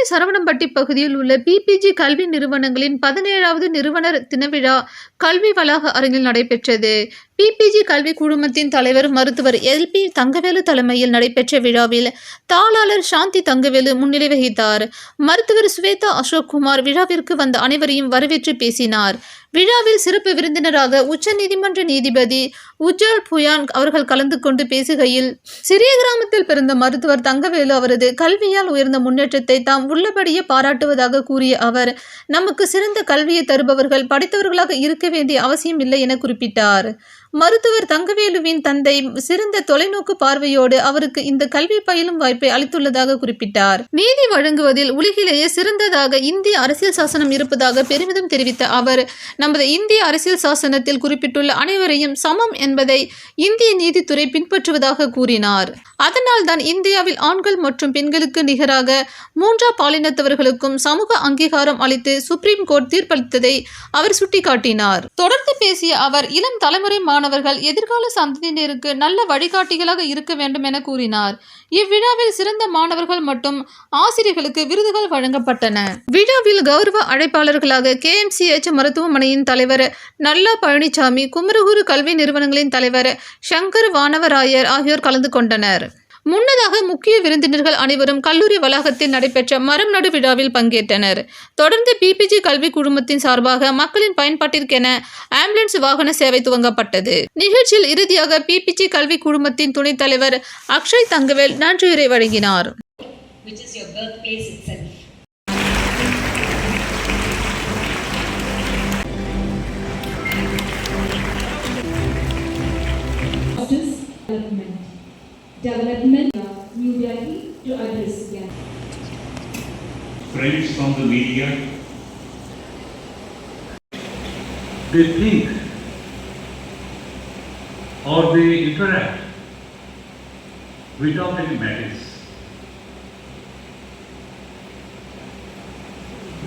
கோவை சரவணம்பட்டி பகுதியில் உள்ள பிபிஜி கல்வி நிறுவனங்களின் பதினேழாவது நிறுவனர் தினவிழா கல்வி வளாக அரங்கில் நடைபெற்றது. பிபிஜி கல்வி குழுமத்தின் தலைவர் மருத்துவர் எல்பி தங்கவேலு தலைமையில் நடைபெற்ற விழாவில் தாளாளர் சாந்தி தங்கவேலு முன்னிலை வகித்தார். மருத்துவர் சுவேதா அசோக்குமார் விழாவிற்கு வந்த அனைவரையும் வரவேற்று பேசினார். விழாவில் சிறப்பு விருந்தினராக உச்சநீதிமன்ற நீதிபதி உஜ்ஜால் புயான் அவர்கள் கலந்து கொண்டு பேசுகையில் சிறிய கிராமத்தில் பிறந்த மருத்துவர் தங்கவேலு அவரது கல்வியால் உயர்ந்த முன்னேற்றத்தை தாம் உள்ளபடியே பாராட்டுவதாக கூறிய அவர் நமக்கு சிறந்த கல்வியை தருபவர்கள் படித்தவர்களாக இருக்க வேண்டிய அவசியம் இல்லை என குறிப்பிட்டார். மருத்துவர் தங்கவேலுவின் தந்தை சிறந்த தொலைநோக்கு பார்வையோடு அவருக்கு இந்த கல்வி பயிலும் வாய்ப்பை அளித்துள்ளதாக குறிப்பிட்டார். நீதி வழங்குவதில் உலகிலேயே சிறந்ததாக இந்திய அரசியல் சாசனம் இருப்பதாக பெருமிதம் தெரிவித்த அவர் நமது இந்திய அரசியல் சாசனத்தில் குறிப்பிட்டுள்ள அனைவரையும் சமம் என்பதை இந்திய நீதித்துறை பின்பற்றுவதாக கூறினார். அதனால்தான் இந்தியாவில் ஆண்கள் மற்றும் பெண்களுக்கு நிகராக மூன்றாம் பாலினத்தவர்களுக்கும் சமூக அங்கீகாரம் அளித்து சுப்ரீம் கோர்ட் தீர்ப்பளித்ததை அவர் சுட்டிக்காட்டினார். தொடர்ந்து பேசிய அவர் இளம் தலைமுறை மாணவர்கள் எதிர்கால சந்ததியினருக்கு நல்ல வழிகாட்டிகளாக இருக்க வேண்டும் என கூறினார். இவ்விழாவில் சிறந்த மாணவர்கள் மற்றும் ஆசிரியர்களுக்கு விருதுகள் வழங்கப்பட்டன. விழாவில் கௌரவ அழைப்பாளர்களாக கேஎம்சிஎச் மருத்துவமனையின் தலைவர் நல்லா பழனிசாமி குமரகுரு கல்வி நிறுவனங்களின் தலைவர் சங்கர் வானவராயர் ஆகியோர் கலந்து கொண்டனர். முன்னதாக முக்கிய விருந்தினர்கள் அனைவரும் கல்லூரி வளாகத்தில் நடைபெற்ற மரம் நடு விழாவில் பங்கேற்றனர். தொடர்ந்து பிபிஜி கல்வி குழுமத்தின் சார்பாக மக்களின் பயன்பாட்டிற்கென ஆம்புலன்ஸ் வாகன சேவை துவங்கப்பட்டது. நிகழ்ச்சியில் இறுதியாக பிபிஜி கல்வி குழுமத்தின் துணைத் தலைவர் அக்ஷய் தங்கவேல் நன்றியுரை வழங்கினார். Which is your birthplace itself. Development of New Delhi to address yeah. friends from the media, they think or they interact without any malice.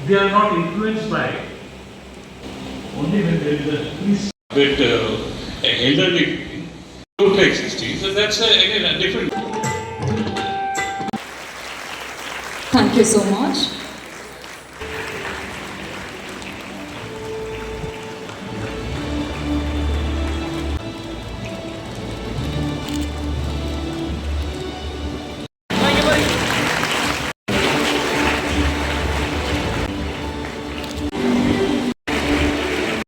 They are not influenced by it. Only when there is a peace but uh, elderly, look like 60, so that's a, again a different. Thank you so much.